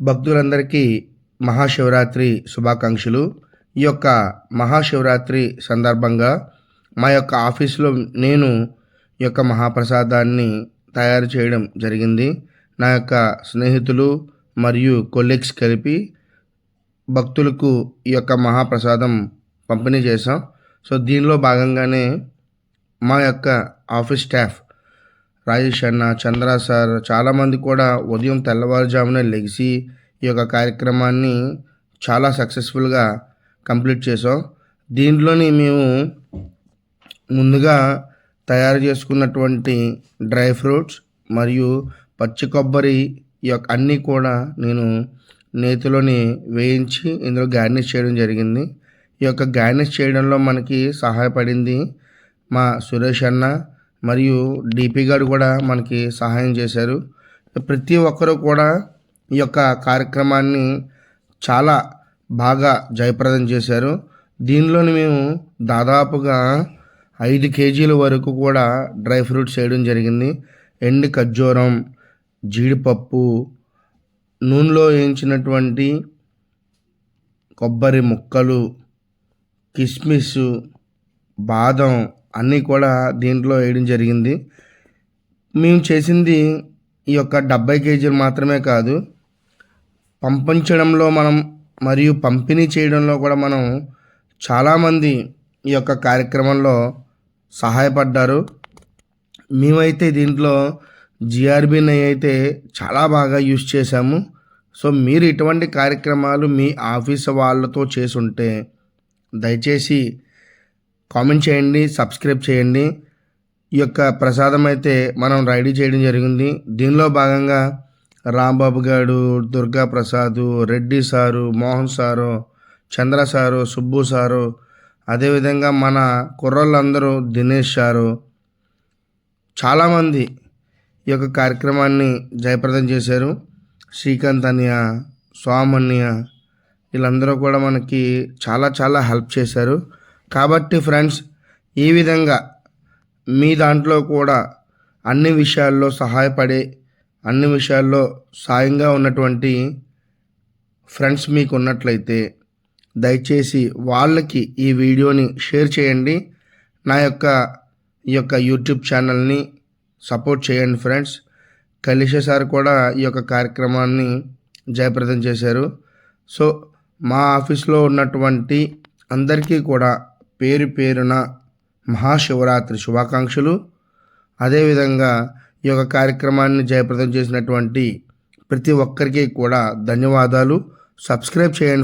భక్తులందరికీ మహాశివరాత్రి శుభాకాంక్షలు. ఈ యొక్క మహాశివరాత్రి సందర్భంగా మా యొక్క ఆఫీస్లో నేను ఈ యొక్క మహాప్రసాదాన్ని తయారు చేయడం జరిగింది. నా యొక్క స్నేహితులు మరియు కొలీగ్స్ కలిపి భక్తులకు ఈ యొక్క మహాప్రసాదం పంపిణీ చేశాం. సో దీనిలో భాగంగానే మా యొక్క ఆఫీస్ స్టాఫ్ రాజేష్ అన్న చంద్ర సార్ చాలామంది కూడా ఉదయం తెల్లవారుజామున లెగిసి ఈ యొక్క కార్యక్రమాన్ని చాలా సక్సెస్ఫుల్గా కంప్లీట్ చేసాం దీంట్లోని మేము ముందుగా తయారు చేసుకున్నటువంటి డ్రై ఫ్రూట్స్ మరియు పచ్చి కొబ్బరి ఈ యొక్క అన్నీ కూడా నేను నేతిలోని వేయించి ఇందులో గార్నిష్ చేయడం జరిగింది. ఈ యొక్క గార్నిష్ చేయడంలో మనకి సహాయపడింది మా సురేష్ అన్న మరియు డిపి గారు కూడా మనకి సహాయం చేశారు. ప్రతి ఒక్కరూ కూడా ఈ యొక్క కార్యక్రమాన్ని చాలా బాగా జయప్రదం చేశారు. దీనిలోని మేము దాదాపుగా ఐదు కేజీల వరకు కూడా డ్రై ఫ్రూట్స్ చేయడం జరిగింది. ఎండు ఖర్జూరం జీడిపప్పు నూనెలో వేయించినటువంటి కొబ్బరి ముక్కలు కిస్మిస్ బాదం అన్నీ కూడా దీంట్లో వేయడం జరిగింది. మేము చేసింది ఈ యొక్క డెబ్బై కేజీలు మాత్రమే కాదు. పంపించడంలో మనం మరియు పంపిణీ చేయడంలో కూడా మనం చాలామంది ఈ యొక్క కార్యక్రమంలో సహాయపడ్డారు. మేమైతే దీంట్లో జిఆర్బిని అయితే చాలా బాగా యూస్ చేశాము. సో మీరు ఇటువంటి కార్యక్రమాలు మీ ఆఫీస్ వాళ్ళతో చేసుంటే దయచేసి కామెంట్ చేయండి సబ్స్క్రైబ్ చేయండి. ఈ యొక్క ప్రసాదం అయితే మనం రెడీ చేయడం జరిగింది. దీనిలో భాగంగా Rambabu garu Durga Prasad Reddy sir Mohan sir Chandra sir Subbu sir అదేవిధంగా మన కుర్రోళ్ళందరూ దినేష్ సారు చాలామంది ఈ యొక్క కార్యక్రమాన్ని జయప్రదం చేశారు. శ్రీకాంత్ అన్నయ్య స్వామన్య వీళ్ళందరూ కూడా మనకి చాలా చాలా హెల్ప్ చేశారు. కాబట్టి ఫ్రెండ్స్ ఈ విధంగా మీ దాంట్లో కూడా అన్ని విషయాల్లో సహాయపడే అన్ని విషయాల్లో సాయంగా ఉన్నటువంటి ఫ్రెండ్స్ మీకు ఉన్నట్లయితే దయచేసి వాళ్ళకి ఈ వీడియోని షేర్ చేయండి. నా యొక్క ఈ యొక్క యూట్యూబ్ ఛానల్ని సపోర్ట్ చేయండి ఫ్రెండ్స్. కలిష సార్ కూడా ఈ యొక్క కార్యక్రమాన్ని జయప్రదం చేశారు. సో మా ఆఫీస్లో ఉన్నటువంటి అందరికీ కూడా పేరు పేరున మహాశివరాత్రి శుభాకాంక్షలు. అదేవిధంగా ఈ యొక్క కార్యక్రమాన్ని జయప్రదం చేసినటువంటి ప్రతి ఒక్కరికి కూడా ధన్యవాదాలు. సబ్స్క్రైబ్ చేయండి.